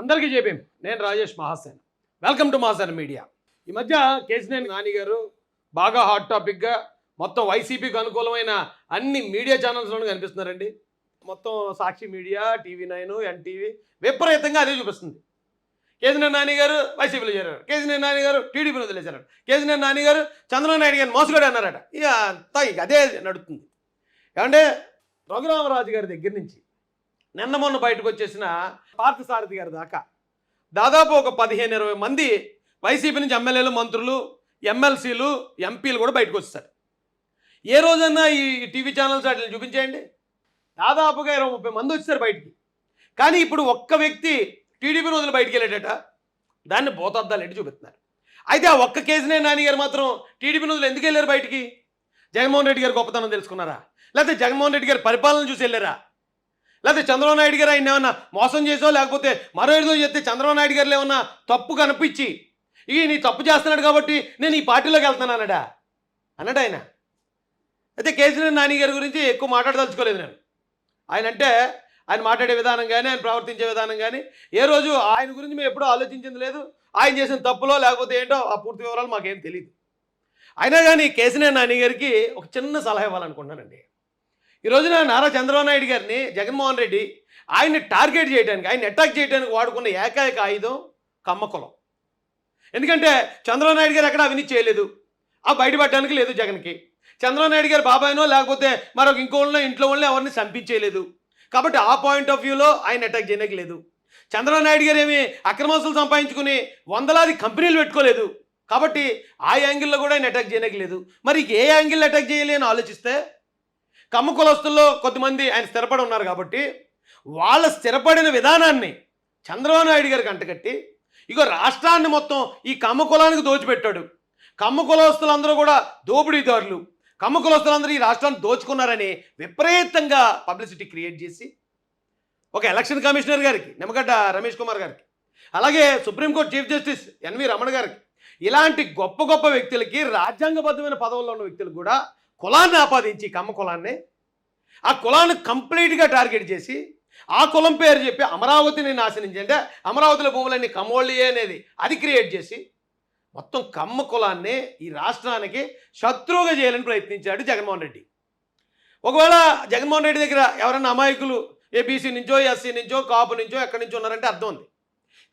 అందరికీ చెప్పాం. నేను Rajesh Mahasen. Welcome to Mahasen media. ఈ మధ్య కేసినేని నాని గారు బాగా హాట్ టాపిక్గా మొత్తం వైసీపీకి అనుకూలమైన అన్ని మీడియా ఛానల్స్లోనూ కనిపిస్తున్నారండి. మొత్తం Sakshi media TV nine NTV విపరీతంగా అదే చూపిస్తుంది. కేసీఆర్ నాని గారు వైసీపీలో చేరారు. కేసీఆర్ నాని గారు టీడీపీలో వదిలేశారు కేసీఆర్ నాని గారు చంద్రబాబు నాయుడు గారిని మోసగాడు అన్నారట. ఇక అంతా ఇక అదే నడుస్తుంది ఏమంటే రఘురామరాజు గారి దగ్గర నుంచి నిన్న మొన్న బయటకు వచ్చేసిన పార్థసారథి గారి దాకా. దాదాపు ఒక పదిహేను ఇరవై మంది వైసీపీ నుంచి ఎమ్మెల్యేలు మంత్రులు ఎమ్మెల్సీలు ఎంపీలు కూడా బయటకు వచ్చేసారు. ఏ రోజన్నా ఈ టీవీ ఛానల్స్ వాటిని చూపించేయండి. దాదాపుగా ఇరవై ముప్పై మంది వచ్చారు బయటికి. కానీ ఇప్పుడు ఒక్క వ్యక్తి టీడీపీ రోజులు బయటికి వెళ్ళేటట దాన్ని బోతద్దాలు ఎట్టి చూపిస్తున్నారు. అయితే ఆ ఒక్క కేసునే నాని గారు మాత్రం టీడీపీ రోజులు ఎందుకు వెళ్ళారు బయటికి? జగన్మోహన్ రెడ్డి గారి గొప్పతనం తెలుసుకున్నారా? లేకపోతే జగన్మోహన్ రెడ్డి గారి పరిపాలన చూసి వెళ్ళారా? లేకపోతే చంద్రబాబు నాయుడు గారు ఆయన ఏమన్నా మోసం చేసో లేకపోతే మరో ఏదో చెప్తే చంద్రబాబు నాయుడు గారు ఏమన్నా తప్పు కనిపించి ఈ నీ తప్పు చేస్తున్నాడు కాబట్టి నేను ఈ పార్టీలోకి వెళ్తాను అన్నాడా? అన్నాడు ఆయన? అయితే కేసీఆర్ నాని గారి గురించి ఎక్కువ మాట్లాడదలుచుకోలేదు నేను. ఆయన అంటే ఆయన మాట్లాడే విధానం కానీ ఆయన ప్రవర్తించే విధానం కానీ ఏ రోజు ఆయన గురించి మేము ఎప్పుడూ ఆలోచించింది లేదు. ఆయన చేసిన తప్పులో లేకపోతే ఏంటో ఆ పూర్తి వివరాలు మాకేం తెలియదు అయినా కానీ కేసీఆర్ నాని గారికి ఒక చిన్న సలహా ఇవ్వాలనుకుంటున్నానండి. ఈ రోజున నారా చంద్రబాబు నాయుడు గారిని జగన్మోహన్ రెడ్డి ఆయన్ని టార్గెట్ చేయడానికి ఆయన అటాక్ చేయడానికి వాడుకున్న ఏకైక ఆయుధం కమ్మకులం. ఎందుకంటే చంద్రబాబు నాయుడు గారు ఎక్కడ అవినీతి చేయలేదు. ఆ బయటపడడానికి లేదు జగన్కి. చంద్రబాబు నాయుడు గారు బాబాయ్నో లేకపోతే మరొక ఇంకోళ్ళనో ఇంట్లో వాళ్ళని ఎవరిని చంపించేయలేదు. కాబట్టి ఆ పాయింట్ ఆఫ్ వ్యూలో ఆయన అటాక్ చేయడానికి లేదు. చంద్రబాబు నాయుడు గారు ఏమి అక్రమాసులు సంపాదించుకుని వందలాది కంపెనీలు పెట్టుకోలేదు. కాబట్టి ఆ యాంగిల్లో కూడా ఆయన అటాక్ చేయడానికి లేదు. మరి ఏ యాంగిల్ అటాక్ చేయాలి అని ఆలోచిస్తే కమ్మ కులస్తుల్లో కొద్దిమంది ఆయన స్థిరపడి ఉన్నారు కాబట్టి వాళ్ళ స్థిరపడిన విధానాన్ని చంద్రబాబు నాయుడు గారికి అంటగట్టి ఇగో రాష్ట్రాన్ని మొత్తం ఈ కమ్మ కులానికి దోచిపెట్టాడు. కమ్మ కులస్తులందరూ కూడా దోపిడీదారులు. కమ్మ కులస్తులందరూ ఈ రాష్ట్రాన్ని దోచుకున్నారని విపరీతంగా పబ్లిసిటీ క్రియేట్ చేసి ఒక ఎలక్షన్ కమిషనర్ గారికి నిమ్మగడ్డ రమేష్ కుమార్ గారికి అలాగే supreme court chief justice NV Ramana గారికి ఇలాంటి గొప్ప గొప్ప వ్యక్తులకి రాజ్యాంగబద్ధమైన పదవుల్లో ఉన్న వ్యక్తులు కూడా కులాన్ని ఆపాదించి కమ్మ కులాన్ని ఆ కులాన్ని కంప్లీట్గా టార్గెట్ చేసి ఆ కులం పేరు చెప్పి అమరావతిని నాశనం చేయండి అమరావతిలో భూములన్నీ కమ్మోళ్ళియే అనేది అది క్రియేట్ చేసి మొత్తం కమ్మ కులాన్ని ఈ రాష్ట్రానికి శత్రువుగా చేయాలని ప్రయత్నించాడు జగన్మోహన్ రెడ్డి. ఒకవేళ జగన్మోహన్ రెడ్డి దగ్గర ఎవరైనా అమాయకులు ఏబీసీ నుంచో ఎస్సీ నుంచో కాపు నుంచో ఎక్కడి నుంచో ఉన్నారంటే అర్థం ఉంది.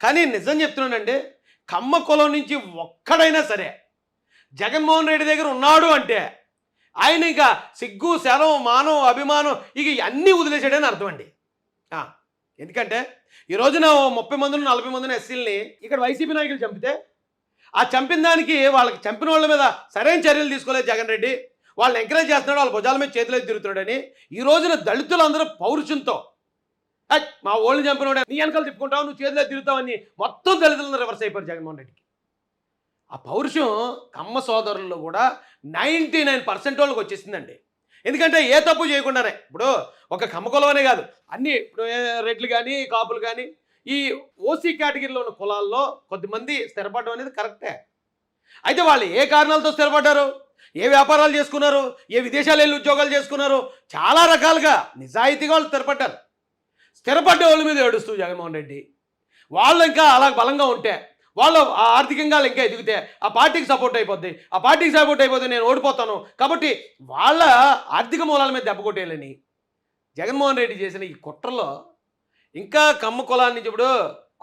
కానీ నిజం చెప్తున్నానండి కమ్మ కులం నుంచి ఒక్కడైనా సరే జగన్మోహన్ రెడ్డి దగ్గర ఉన్నాడు అంటే ఆయన ఇంకా సిగ్గు శరం మానం అభిమానం ఇక అన్నీ వదిలేసాడని అర్థం అండి. ఎందుకంటే ఈ రోజున ముప్పై మందిని నలభై మందిని ఎస్సీలని ఇక్కడ వైసీపీ నాయకులు చంపితే ఆ చంపిన దానికి వాళ్ళకి చంపిన వాళ్ళ మీద సరైన చర్యలు తీసుకోలేదు జగన్ రెడ్డి. వాళ్ళని ఎంకరేజ్ చేస్తున్నాడు వాళ్ళ భుజాల మీద చేతులు తిరుగుతున్నాడని. ఈ రోజున దళితులందరూ పౌరుషంతో మా ఓళ్ళని చంపినోడే నీ వెనకాల తిప్పుకుంటావు నువ్వు చేతులు తిరుగుతావని మొత్తం దళితులందరూ రివర్స్ అయిపోయారు జగన్మోహన్ రెడ్డికి. ఆ పౌరుషం కమ్మ సోదరుల్లో కూడా నైంటీ నైన్ పర్సెంట్ వాళ్ళకి వచ్చేసిందండి. ఎందుకంటే ఏ తప్పు చేయకుండానే ఇప్పుడు ఒక కమ్మ కులమనే కాదు అన్ని ఇప్పుడు ఏ రెడ్లు కానీ కాపులు కానీ ఈ ఓసీ కేటగిరీలో ఉన్న కులాల్లో కొద్దిమంది స్థిరపడడం అనేది కరెక్టే. అయితే వాళ్ళు ఏ కారణాలతో స్థిరపడ్డారు? ఏ వ్యాపారాలు చేసుకున్నారు? ఏ విదేశాలు వెళ్ళి ఉద్యోగాలు చేసుకున్నారు? చాలా రకాలుగా నిజాయితీగా వాళ్ళు స్థిరపడ్డారు. స్థిరపడ్డ వాళ్ళ మీద ఏడుస్తూ జగన్మోహన్ రెడ్డి. వాళ్ళు ఇంకా అలా బలంగా ఉంటే వాళ్ళు ఆ ఆర్థికంగా ఇంకా ఎదిగితే ఆ పార్టీకి సపోర్ట్ అయిపోద్ది. ఆ పార్టీకి సపోర్ట్ అయిపోతే నేను ఓడిపోతాను. కాబట్టి వాళ్ళ ఆర్థిక మూలాల మీద దెబ్బ కొట్టేయాలని జగన్మోహన్ రెడ్డి చేసిన ఈ కుట్రలో ఇంకా కమ్మ కులాన్ని ఇప్పుడు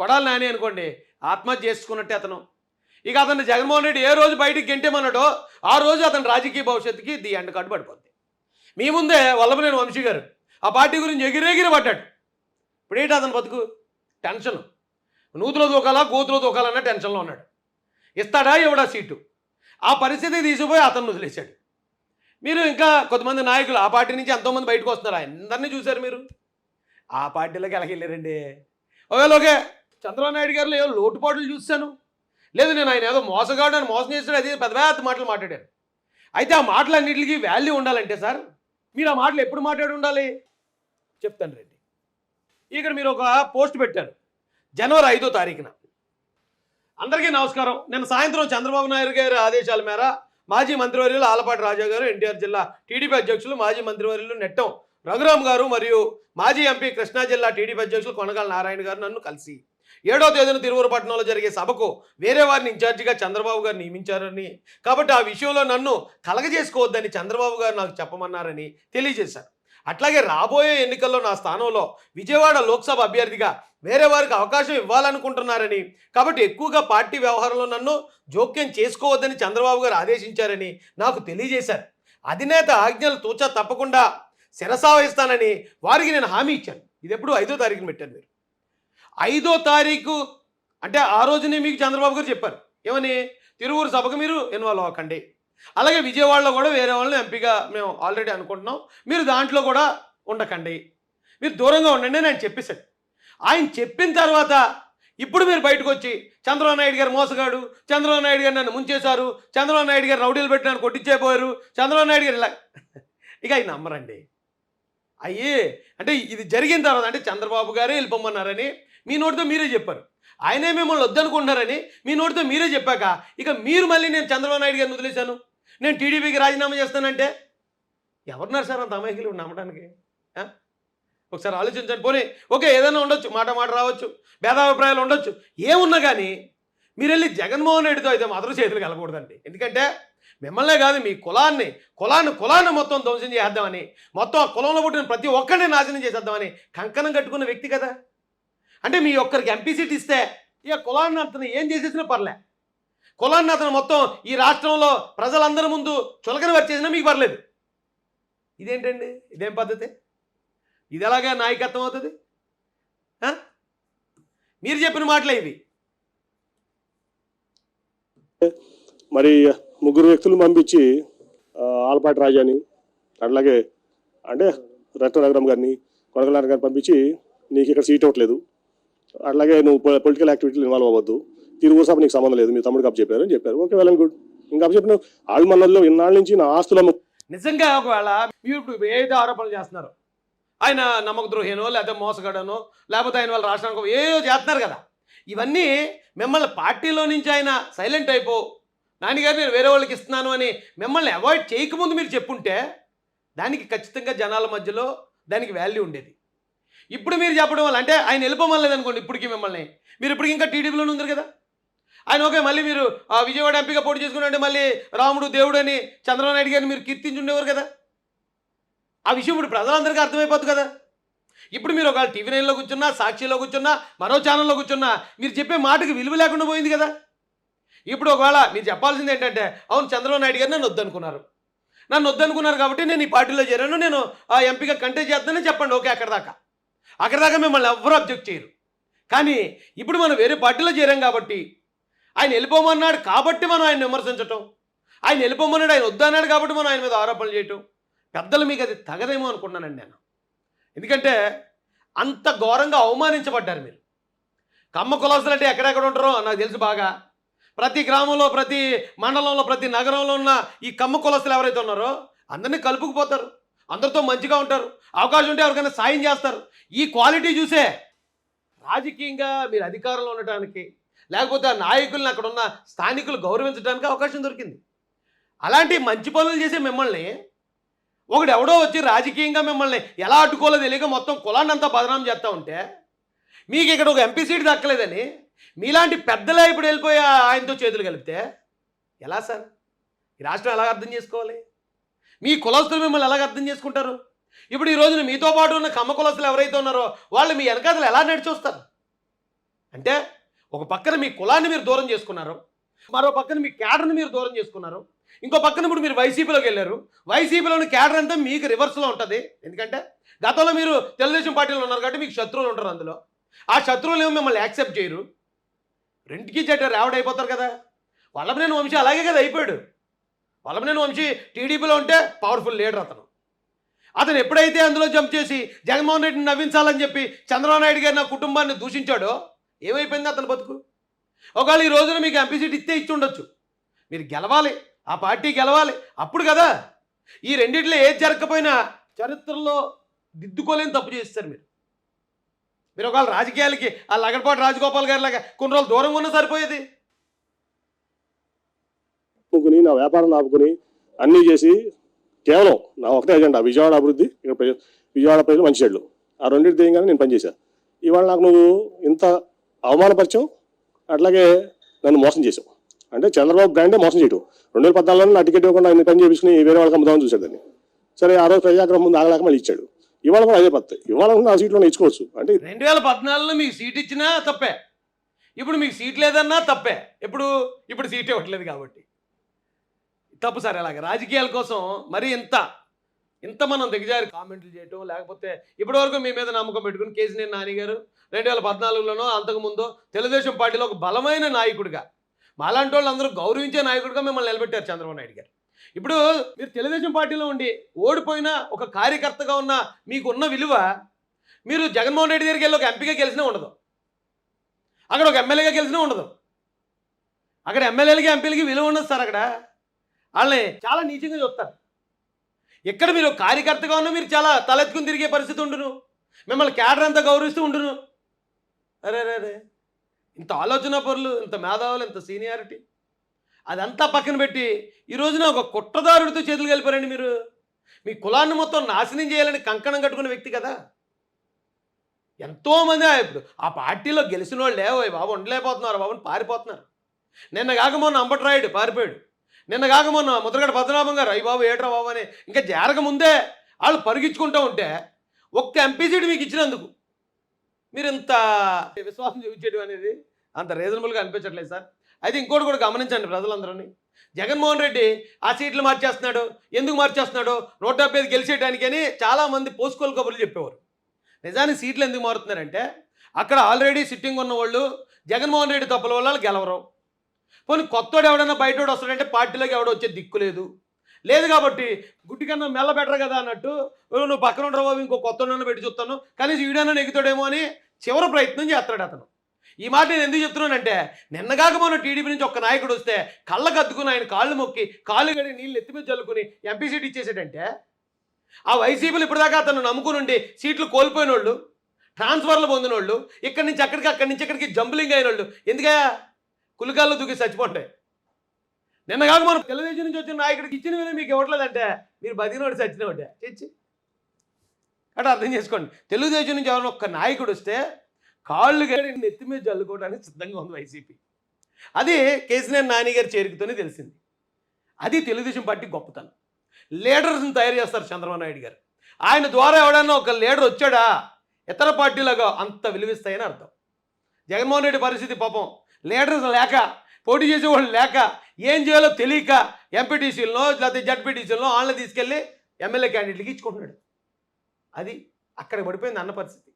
కొడాలి నాని అనుకోండి ఆత్మహత్య చేసుకున్నట్టే అతను. ఇక అతను జగన్మోహన్ రెడ్డి ఏ రోజు బయటికి గెంటేమన్నాడో ఆ రోజు అతని రాజకీయ భవిష్యత్తుకి ది ఎండ్ కార్డు పడిపోద్ది. మీ ముందే వల్లభనేని వంశీ గారు ఆ పార్టీ గురించి ఎగిరెగిరి పడ్డాడు. ఇప్పుడు ఏంటి అతను బతుకు? టెన్షన్. నూతులో దూకాలా గోతులో దూకాలన్న టెన్షన్లో ఉన్నాడు. ఇస్తాడా ఎవడా సీటు? ఆ పరిస్థితి తీసుకుపోయి అతను వదిలేశాడు. మీరు ఇంకా కొంతమంది నాయకులు ఆ పార్టీ నుంచి ఎంతోమంది బయటకు వస్తున్నారు? అందరినీ చూశారు మీరు? ఆ పార్టీలోకి వెళ్ళారండి? ఒకవేళ ఓకే చంద్రబాబు నాయుడు గారిలో ఏదో లోటుపాట్లు చూశాను. లేదు నేను ఆయన ఏదో మోసగాడు అని మోసం చేస్తాడు అది పెద్ద పెద్ద మాటలు మాట్లాడారు. అయితే ఆ మాటలన్నింటికి వాల్యూ ఉండాలంటే సార్ మీరు ఆ మాటలు ఎప్పుడు మాట్లాడి ఉండాలి? చెప్తాను రండి. ఇక్కడ మీరు ఒక పోస్ట్ పెట్టారు. జనవరి ఐదో తారీఖున. అందరికీ నమస్కారం. నేను సాయంత్రం చంద్రబాబు నాయుడు గారి ఆదేశాల మేర మాజీ మంత్రివర్యులు ఆలపాటి రాజా గారు ఎన్టీఆర్ జిల్లా టీడీపీ అధ్యక్షులు మాజీ మంత్రివర్యులు నెట్టం రఘురామ్ గారు మరియు మాజీ ఎంపీ కృష్ణా జిల్లా టీడీపీ అధ్యక్షులు కొనగాల నారాయణ గారు నన్ను కలిసి ఏడో తేదీన తిరువురపట్నంలో జరిగే సభకు వేరే వారిని ఇన్ఛార్జిగా చంద్రబాబు గారు నియమించారని. కాబట్టి ఆ విషయంలో నన్ను కలగజేసుకోవద్దని చంద్రబాబు గారు నాకు చెప్పమన్నారని తెలియజేశారు. అట్లాగే రాబోయే ఎన్నికల్లో నా స్థానంలో విజయవాడ లోక్సభ అభ్యర్థిగా వేరే వారికి అవకాశం ఇవ్వాలనుకుంటున్నారని కాబట్టి ఎక్కువగా పార్టీ వ్యవహారంలో నన్ను జోక్యం చేసుకోవద్దని చంద్రబాబు గారు ఆదేశించారని నాకు తెలియజేశారు. అధినేత ఆజ్ఞలు తూచా తప్పకుండా శిరసావహిస్తానని వారికి నేను హామీ ఇచ్చాను. ఇది ఎప్పుడు ఐదో తారీఖున పెట్టాను మీరు? ఐదో తారీఖు అంటే ఆ రోజునే మీకు చంద్రబాబు గారు చెప్పారు. ఏమని? తిరువురు సభకు మీరు ఇన్వాల్వ్ అవ్వకండి. అలాగే విజయవాడలో కూడా వేరే వాళ్ళని ఎంపీగా మేము ఆల్రెడీ అనుకుంటున్నాం. మీరు దాంట్లో కూడా ఉండకండి. మీరు దూరంగా ఉండండి అని ఆయన చెప్పేశాడు ఆయన చెప్పిన తర్వాత ఇప్పుడు మీరు బయటకు వచ్చి చంద్రబాబు నాయుడు గారు మోసగాడు చంద్రబాబు నాయుడు గారు నన్ను ముంచేశారు చంద్రబాబు నాయుడు గారు రౌడీలు పెట్టి నన్ను కొట్టించేపోయారు చంద్రబాబు నాయుడు గారు ఇలా ఇక ఆయన నమ్మరండి. అయ్యే అంటే ఇది జరిగిన తర్వాత అంటే చంద్రబాబు గారే వెళ్ళిపోమన్నారని మీ నోటితో మీరే చెప్పారు. ఆయనే మిమ్మల్ని వద్దనుకుంటున్నారని మీ నోటితో మీరే చెప్పాక ఇక మీరు మళ్ళీ నేను చంద్రబాబు నాయుడు గారిని వదిలేశాను. నేను టీడీపీకి రాజీనామా చేస్తానంటే ఎవరున్నారు సార్ అంత అమాయకులు నమ్మడానికి? ఒకసారి ఆలోచించండి. పోనీ ఓకే ఏదైనా ఉండొచ్చు మాట మాట రావచ్చు భేదాభిప్రాయాలు ఉండొచ్చు ఏమున్నా కానీ మీరు వెళ్ళి జగన్మోహన్ రెడ్డితో అయితే మాత్రం చేతులు కలకూడదండి ఎందుకంటే మిమ్మల్నే కాదు మీ కులాన్ని కులాన్ని కులాన్ని మొత్తం ధ్వంసం చేద్దామని మొత్తం ఆ కులంలో పుట్టిన ప్రతి ఒక్కరిని నాశనం చేసేద్దామని కంకణం కట్టుకున్న వ్యక్తి కదా? అంటే మీ ఒక్కరికి ఎంపీ సీట్ ఇస్తే ఇక కులాన్ని అతను ఏం చేసేసినా పర్లే. కులాన్ని అతను మొత్తం ఈ రాష్ట్రంలో ప్రజలందరి ముందు చులకన వచ్చేసినా మీకు పర్లేదు. ఇదేంటండి? ఇదేం పద్ధతి? ఇది ఎలాగా నాయకత్వం అవుతుంది? మీరు చెప్పిన మాటలే ఇవి. మరి ముగ్గురు వ్యక్తులు పంపించి ఆలపాటి రాజాని అట్లాగే అంటే రత్ననగరం గారిని కొనగలార గారిని పంపించి నీకు ఇక్కడ సీట్ ఇవ్వట్లేదు. అట్లాగే నువ్వు పొలిటికల్ యాక్టివిటీలు ఇన్వాల్వ్ అవ్వద్దు. తిరుగు సభ నీకు సంబంధం లేదు మీ తమ్ముడికి అప్పు చెప్పారు అని చెప్పారు. Okay well and good. ఇంకా చెప్పిన ఆళ్ళు మనల్లో ఇన్నాళ్ళ నుంచి నా ఆస్తులను నిజంగా ఒకవేళ మీరు ఇప్పుడు ఏదైతే ఆరోపణలు చేస్తున్నారు ఆయన నమ్మక ద్రోహేనో లేకపోతే మోసగాడనో లేకపోతే ఆయన వాళ్ళ రాష్ట్రానికి ఏదో చేస్తున్నారు కదా. ఇవన్నీ మిమ్మల్ని పార్టీలో నుంచి ఆయన సైలెంట్ అయిపో. నాన్నగారు నేను వేరే వాళ్ళకి ఇస్తున్నాను అని మిమ్మల్ని అవాయిడ్ చేయకముందు మీరు చెప్పుంటే దానికి ఖచ్చితంగా జనాల మధ్యలో దానికి వాల్యూ ఉండేది. ఇప్పుడు మీరు చెప్పడం వల్ల అంటే ఆయన వెళ్ళిపోమని లేదనుకోండి ఇప్పటికీ మిమ్మల్ని. మీరు ఇప్పటికి ఇంకా టీడీపీలోనే ఉంది కదా. ఆయన ఓకే మళ్ళీ మీరు ఆ విజయవాడ ఎంపీగా పోటీ చేసుకున్నట్టే మళ్ళీ రాముడు దేవుడు అని చంద్రబాబు నాయుడు గారిని మీరు కీర్తించుండేవారు కదా? ఆ విషయం ఇప్పుడు ప్రజలందరికీ అర్థమైపోతుంది కదా? ఇప్పుడు మీరు ఒకవేళ టీవీ నైన్లో కూర్చున్నా సాక్షిలో కూర్చున్నా మరో ఛానల్లో కూర్చున్నా మీరు చెప్పే మాటకి విలువ లేకుండా పోయింది కదా? ఇప్పుడు ఒకవేళ మీరు చెప్పాల్సింది ఏంటంటే అవును చంద్రబాబు నాయుడు గారు నన్ను వద్దనుకున్నారు. నన్ను వద్దనుకున్నారు కాబట్టి నేను ఈ పార్టీలో చేరాను నేను ఆ ఎంపీగా కంటెస్ట్ చేస్తానని చెప్పండి. ఓకే అక్కడ దాకా. అక్కడ దాకా మిమ్మల్ని ఎవ్వరూ అబ్జెక్ట్ చేయరు. కానీ ఇప్పుడు మనం వేరే పార్టీలో చేరాం కాబట్టి ఆయన వెళ్ళిపోమన్నాడు కాబట్టి మనం ఆయన విమర్శించటం. ఆయన వెళ్ళిపోమన్నాడు ఆయన వద్దన్నాడు కాబట్టి మనం ఆయన మీద ఆరోపణలు చేయటం. పెద్దలు మీకు అది తగదేమో అనుకున్నానండి నేను. ఎందుకంటే అంత ఘోరంగా అవమానించబడ్డారు మీరు. కమ్మ కులాసులు అంటే ఎక్కడెక్కడ ఉంటారో నాకు తెలుసు బాగా. ప్రతి గ్రామంలో ప్రతి మండలంలో ప్రతి నగరంలో ఉన్న ఈ కమ్మ కులస్తులు ఎవరైతే ఉన్నారో అందరినీ కలుపుకుపోతారు అందరితో మంచిగా ఉంటారు. అవకాశం ఉంటే ఎవరికైనా సాయం చేస్తారు. ఈ క్వాలిటీ చూసే రాజకీయంగా మీరు అధికారంలో ఉండటానికి లేకపోతే ఆ నాయకుల్ని అక్కడ ఉన్న స్థానికులు గౌరవించడానికి అవకాశం దొరికింది. అలాంటి మంచి పనులు చేసే మిమ్మల్ని ఒకడు ఎవడో వచ్చి రాజకీయంగా మిమ్మల్ని ఎలా అడ్డుకోలో తెలియక మొత్తం కులాన్ని అంతా బదనాం చేస్తూ ఉంటే మీకు ఇక్కడ ఒక ఎంపీ సీట్ దక్కలేదని మీలాంటి పెద్దలే ఇప్పుడు వెళ్ళిపోయి ఆయనతో చేతులు కలిపితే ఎలా సార్? ఈ రాష్ట్రం ఎలా అర్థం చేసుకోవాలి? మీ కులస్తులు మిమ్మల్ని ఎలాగ అర్థం చేసుకుంటారు? ఇప్పుడు ఈ రోజున మీతో పాటు ఉన్న కమ్మ కులస్తులు ఎవరైతే ఉన్నారో వాళ్ళు మీ వెనకాతలు ఎలా నడిచొస్తారు? అంటే ఒక పక్కన మీ కులాన్ని మీరు దూరం చేసుకున్నారు మరో పక్కన మీ క్యాడర్ని మీరు దూరం చేసుకున్నారు ఇంకో పక్కన ఇప్పుడు మీరు వైసీపీలోకి వెళ్ళారు. వైసీపీలోని క్యాడర్ అంతా మీకు రివర్స్లో ఉంటుంది. ఎందుకంటే గతంలో మీరు తెలుగుదేశం పార్టీలో ఉన్నారు కాబట్టి మీకు శత్రువులు ఉంటారు అందులో. ఆ శత్రువులు ఏమో మిమ్మల్ని యాక్సెప్ట్ చేయరు. రెంట్కి చెట్టు రేవడ్ అయిపోతారు కదా. వల్లభనేని వంశీ అలాగే కదా అయిపోయాడు. వల్లభనేని వంశీ టీడీపీలో ఉంటే పవర్ఫుల్ లీడర్ అతను. అతను ఎప్పుడైతే అందులో జంప్ చేసి జగన్మోహన్ రెడ్డిని నవ్వించాలని చెప్పి చంద్రబాబు నాయుడు గారి నా కుటుంబాన్ని దూషించాడో ఏమైపోయింది అతని బతుకు? ఒకవేళ ఈ రోజున మీకు ఎంపీ సీట్ ఇస్తే ఇచ్చి ఉండొచ్చు. మీరు గెలవాలి ఆ పార్టీ గెలవాలి అప్పుడు కదా. ఈ రెండిట్లో ఏది జరగకపోయినా చరిత్రలో దిద్దుకోలేని తప్పు చేస్తారు మీరు. మీరు ఒకవేళ రాజకీయాలకి ఆ లగడపాటి రాజగోపాల్ గారి లాగా కొన్ని రోజులు దూరంగా ఉన్నా సరిపోయేది. ఆపుకుని నా వ్యాపారం ఆపుకుని అన్నీ చేసి కేవలం నా ఒకటే ఎజెండా విజయవాడ అభివృద్ధి ఇక్కడ విజయవాడ ప్రజలు మంచి చెడ్లు ఆ రెండింటి ధ్యేయంగానే నేను పనిచేశాను ఇవాళ నాకు నువ్వు ఇంత అవమానపరచావు? అట్లాగే నన్ను మోసం చేసాం అంటే చంద్రబాబు బ్రాండే మోసం చేయటం. రెండు వేల పద్నాలుగులో నా టికెట్ ఇవ్వకుండా ఆయన పని చేపించుకుని వేరే వాళ్ళకి అమ్ముదామని చూశాడని సరే ఆ రోజు ప్రజాగ్రహం ముందు ఆగలేక మళ్ళీ ఇచ్చాడు. ఇవాళ కూడా అదే పద్ధతి. ఇవాళ ఆ నా సీట్లో ఇచ్చుకోవచ్చు. అంటే రెండు వేల పద్నాలుగులో మీకు సీట్ ఇచ్చినా తప్పే. ఇప్పుడు మీకు సీట్ లేదన్నా తప్పే. ఇప్పుడు ఇప్పుడు సీట్ ఇవ్వట్లేదు కాబట్టి. తప్పు సార్ అలాగే రాజకీయాల కోసం మరీ ఇంత ఇంత మనం దిగజారి కామెంట్లు చేయటం లేకపోతే ఇప్పటి వరకు మీ మీద నమ్మకం పెట్టుకుని కేసీనేని నానిగారు రెండు వేల పద్నాలుగులోనో అంతకుముందు తెలుగుదేశం పార్టీలో ఒక బలమైన నాయకుడిగా మాలాంటి వాళ్ళు అందరూ గౌరవించే నాయకుడిగా మిమ్మల్ని నిలబెట్టారు చంద్రబాబు నాయుడు గారు. ఇప్పుడు మీరు తెలుగుదేశం పార్టీలో ఉండి ఓడిపోయిన ఒక కార్యకర్తగా ఉన్న మీకు ఉన్న విలువ మీరు జగన్మోహన్ రెడ్డి దగ్గరికి వెళ్ళి ఒక ఎంపీగా గెలిచినా ఉండదు. అక్కడ ఒక ఎమ్మెల్యేగా గెలిచినా ఉండదు. అక్కడ ఎమ్మెల్యేలకి ఎంపీలకి విలువ ఉండదు సార్ అక్కడ. వాళ్ళని చాలా నీచంగా చూస్తారు. ఇక్కడ మీరు కార్యకర్తగా ఉన్నా మీరు చాలా తలెత్తుకుని తిరిగే పరిస్థితి ఉండును. మిమ్మల్ని క్యాడర్ అంతా గౌరవిస్తూ ఉండును. అరే అరే అరే. ఇంత ఆలోచన పనులు ఇంత మేధావులు ఇంత సీనియారిటీ. అదంతా పక్కన పెట్టి ఈ రోజున ఒక కుట్రదారుడితో చేతులు కలిపారండి మీరు. మీ కులాన్ని మొత్తం నాశనం చేయాలని కంకణం కట్టుకున్న వ్యక్తి కదా. ఎంతోమంది ఆ ఇప్పుడు ఆ పార్టీలో గెలిచిన వాళ్ళు ఓ బాబు ఉండలేకపోతున్నారు బాబుని పారిపోతున్నారు. నిన్న కాక మొన్న అంబట్రాయుడు పారిపోయాడు. నిన్న కాక మొన్న ముద్రగడ పద్మనాభం గారు అయ్యి బాబు ఏట్రా బాబు అని ఇంకా జరగముందే వాళ్ళు పరిగించుకుంటూ ఉంటే ఒక్క ఎంపీ సీటు మీకు ఇచ్చినందుకు. మీరు ఇంత విశ్వాసం చూపించడం అనేది అంత రీజనబుల్గా అనిపించట్లేదు సార్. అయితే ఇంకోటి కూడా గమనించండి ప్రజలందరినీ. జగన్మోహన్ రెడ్డి ఆ సీట్లు మార్చేస్తున్నాడు ఎందుకు మార్చేస్తున్నాడు? నూట డెబ్బై ఐదు గెలిచేయడానికి అని చాలామంది పోసుకోలు కబుర్లు చెప్పేవారు. నిజానికి సీట్లు ఎందుకు మారుతున్నారంటే అక్కడ ఆల్రెడీ సిట్టింగ్ ఉన్న వాళ్ళు జగన్మోహన్ రెడ్డి తప్పుల వల్ల వాళ్ళు గెలవరు. పోనీ కొత్తోడు ఎవడన్నా బయటోడు వస్తాడంటే పార్టీలోకి ఎవడో వచ్చే దిక్కు లేదు. లేదు కాబట్టి గుడ్డి కన్నా మెల్ల బెటర్ కదా అన్నట్టు నువ్వు పక్కన ఉండరు బాబు ఇంకో కొత్త పెట్టి చూస్తాను. కనీసం వీడైనా నెగ్గుతాడేమో అని చివరి ప్రయత్నం చేస్తాడు అతను. ఈ మాట నేను ఎందుకు చెప్తున్నానంటే నిన్నగాక మొన్న టీడీపీ నుంచి ఒక నాయకుడు వస్తే కళ్ళకు అద్దుకుని ఆయన కాళ్ళు మొక్కి కాళ్ళు గడి నీళ్ళు ఎత్తి మీద చల్లుకుని ఎంపీ సీట్ ఇచ్చేసాడంటే ఆ వైసీపీలు ఇప్పటిదాకా అతను నమ్ముకుని ఉండి సీట్లు కోల్పోయిన వాళ్ళు ట్రాన్స్ఫర్లు పొందిన వాళ్ళు ఇక్కడి నుంచి అక్కడికి అక్కడి నుంచి ఇక్కడికి జంబులింగ్ అయిన వాళ్ళు ఎందుకయా కులికాల్లో దూకి చచ్చిపోతాయి నిన్న కాక మనం తెలుగుదేశం నుంచి వచ్చిన నాయకుడికి ఇచ్చిన విలువ మీకు ఇవ్వట్లేదంటే మీరు బతికినోడు చచ్చినోడే. చచ్చి అంటే అర్థం చేసుకోండి. తెలుగుదేశం నుంచి ఎవరైనా ఒక్క నాయకుడు వస్తే కాళ్ళు గడి నెత్తి మీద జల్లుకోవడానికి సిద్ధంగా ఉంది వైసీపీ. అది కేసీఆర్ నాని గారి చేరికతోనే తెలిసింది. అది తెలుగుదేశం పార్టీ గొప్పతనం. లీడర్స్ని తయారు చేస్తారు చంద్రబాబు నాయుడు గారు. ఆయన ద్వారా ఎవడన్నా ఒక లీడర్ వచ్చాడా? ఇతర పార్టీలాగా అంత విలువిస్తాయని అర్థం. జగన్మోహన్ రెడ్డి పరిస్థితి పాపం లీడర్స్ లేక పోటీ చేసేవాళ్ళు లేక ఏం చేయాలో తెలియక ఎంపీటీసీలో లేకపోతే జడ్పీటీసీలను వాళ్ళని తీసుకెళ్ళి ఎమ్మెల్యే క్యాండిడేట్లకి ఇచ్చుకుంటున్నాడు. అది అక్కడ పడిపోయింది అన్న పరిస్థితి.